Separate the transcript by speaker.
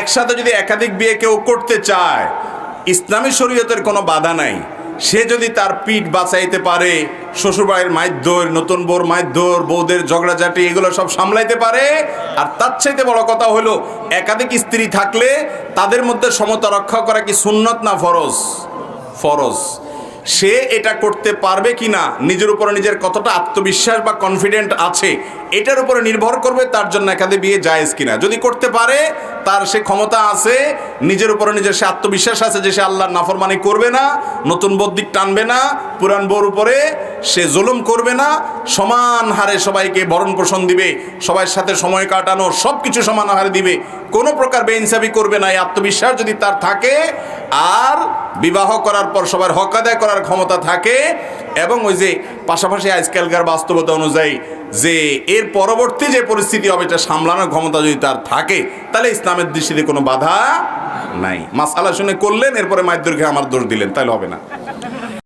Speaker 1: একসাথে যদি একাধিক বিয়ে কেউ করতে চায়, ইসলামী শরীয়তের কোনো বাধা নাই। সে যদি তার পিঠ বাঁচাইতে পারে, শ্বশুরবাড়ির মাধ্যর নতুন বোর মাধ্যর বউদের ঝগড়াঝাটি, এগুলো সব সামলাইতে পারে। আর তার চাইতে বড় কথা হলো, একাধিক স্ত্রী থাকলে তাদের মধ্যে সমতা রক্ষা করা কি সুন্নত না ফরজ? ফরজ। সে এটা করতে পারবে কি না নিজের উপরে নিজের কতটা আত্মবিশ্বাস বা কনফিডেন্ট আছে, এটার উপরে নির্ভর করবে তার জন্য একাধিক বিয়ে জায়েজ কিনা। যদি করতে পারে, তার সে ক্ষমতা আছে, নিজের উপরে নিজের সে আত্মবিশ্বাস আছে যে সে আল্লাহর নাফরমানি করবে না, নতুন বদ্দিক টানবে না, পুরান বোর উপরে সে জুলুম করবে না, সমান হারে সবাইকে ভরণ পোষণ দিবে, সবার সাথে সময় কাটানো সব কিছু সমান হারে দিবে। কোনো প্রকার বেইনসাফি করবে না, এই আত্মবিশ্বাস যদি তার থাকে, আর বিবাহ করার পর সবার হক আদায় করার ক্ষমতা থাকে, এবং ওই যে পাশাপাশি আজকালকার বাস্তবতা অনুযায়ী যে এর পরবর্তী যে পরিস্থিতি হবে, এটা সামলানোর ক্ষমতা যদি তার থাকে, তাহলে ইসলামের দৃষ্টিতে কোনো বাধা নাই। মাসালা শুনে করলেন, এরপরে মায়ের দুর্গে আমার দোষ দিলেন, তাহলে হবে না।